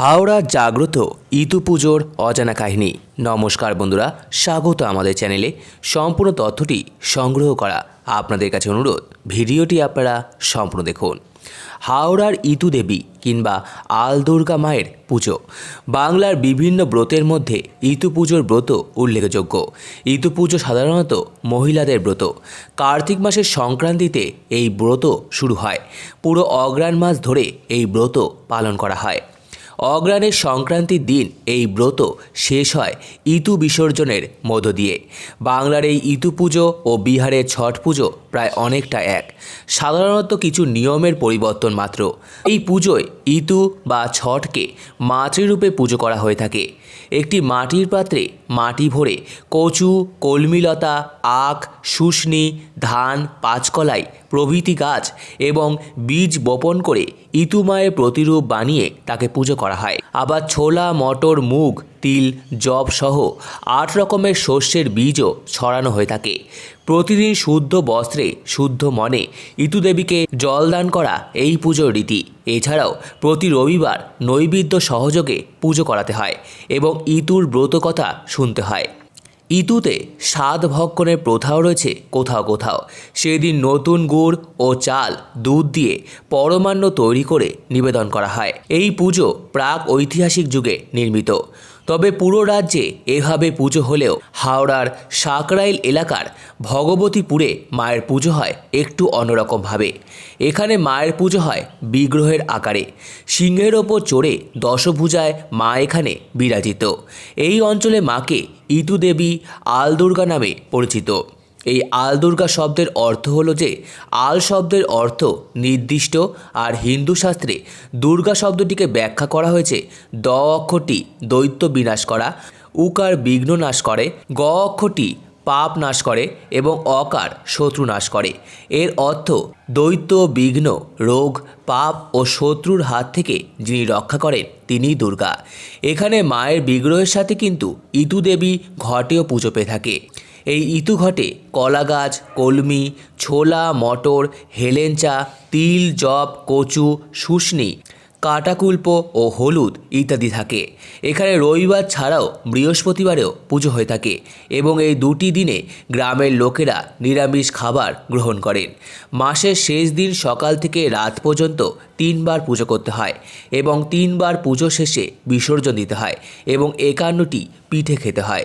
হাওড়া জাগ্রত ইতু পুজোর অজানা কাহিনী। নমস্কার বন্ধুরা, স্বাগত আমাদের চ্যানেলে। সম্পূর্ণ তথ্যটি সংগ্রহ করা আপনাদের কাছে অনুরোধ, ভিডিওটি আপনারা সম্পূর্ণ দেখুন। হাওড়ার ইতু দেবী কিংবা আল দুর্গা মায়ের পুজো, বাংলার বিভিন্ন ব্রতের মধ্যে ইতু পুজোর ব্রত উল্লেখযোগ্য। ইতু পুজো সাধারণত মহিলাদের ব্রত। কার্তিক মাসের সংক্রান্তিতে এই ব্রত শুরু হয়। পুরো অগ্রাণ মাস ধরে এই ব্রত পালন করা হয়। অগ্রাণের সংক্রান্তির দিন এই ব্রত শেষ হয় ইতু বিসর্জনের মধ্য দিয়ে। বাংলার এই ইতু পুজো ও বিহারের ছট পুজো প্রায় অনেকটা এক। সাধারণত কিছু নিয়মের পরিবর্তন মাত্র। এই পুজোয় ইতু বা ছটকে মাতৃরূপে পুজো করা হয়ে থাকে। একটি মাটির পাত্রে মাটি ভরে কচু কলমিলতা আখ শুষ্নি ধান, পাঁচকলাই প্রভৃতি গাছ এবং বীজ বপন করে ইতু মায়ের প্রতিরূপ বানিয়ে তাকে পুজো করা হয়। আবার ছোলা, মটর, মুগ, তিল জব সহ আট রকমের শস্যের বীজও ছড়ানো হয়ে থাকে। প্রতিদিন শুদ্ধ বস্ত্রে, শুদ্ধ মনে ইতু দেবীকে জলদান করা এই পুজোর রীতি। এছাড়াও প্রতি রবিবার নৈবেদ্য সহযোগে পুজো করাতে হয় এবং ইতুর ব্রতকথা শুনতে হয়। ইতুতে স্বাদ ভক্ষণের প্রথাও রয়েছে কোথাও কোথাও। সেদিন নতুন গুড় ও চাল, দুধ দিয়ে পরমান্ন তৈরি করে নিবেদন করা হয়। এই পুজো প্রাক ঐতিহাসিক যুগে নির্মিত। তবে পুরো রাজ্যে এভাবে পুজো হলেও হাওড়ার সাকরাইল এলাকার ভগবতীপুরে মায়ের পুজো হয় একটু অন্যরকমভাবে। এখানে মায়ের পুজো হয় বিগ্রহের আকারে। সিংহের ওপর চড়ে দশভূজায় মা এখানে বিরাজিত। এই অঞ্চলে মাকে ইতুদেবী আলদুর্গা আল দুর্গা নামে পরিচিত। এই আল দুর্গা শব্দের অর্থ হলো যে, আল শব্দের অর্থ নির্দিষ্ট আর হিন্দু শাস্ত্রে দুর্গা শব্দটিকে ব্যাখ্যা করা হয়েছে, দ অক্ষটি দৈত্য বিনাশ করা, উকার বিঘ্ন নাশ করে, গ অক্ষটি পাপ নাশ করে এবং অকার শত্রু নাশ করে। এর অর্থ দৈত্য, বিঘ্ন, রোগ, পাপ ও শত্রুর হাত থেকে যিনি রক্ষা করেন তিনিই দুর্গা। এখানে মায়ের বিগ্রহের সাথে কিন্তু ইতু দেবী ঘটেও পুজো পেয়ে থাকে। এই ইতু ঘটে। কলা গাছ কলমি, ছোলা, মটর, হেলেঞ্চা, তিল জব কচু, শুষ্নি, কাটাকুল্প ও হলুদ ইত্যাদি থাকে। এখানে রবিবার ছাড়াও বৃহস্পতিবারেও পুজো হয়ে থাকে এবং এই দুটি দিনে গ্রামের লোকেরা নিরামিষ খাবার গ্রহণ করেন। মাসের শেষ দিন সকাল থেকে রাত পর্যন্ত তিনবার পুজো করতে হয় এবং তিনবার পুজো শেষে বিসর্জন দিতে হয় এবং একান্নটি পিঠে খেতে হয়।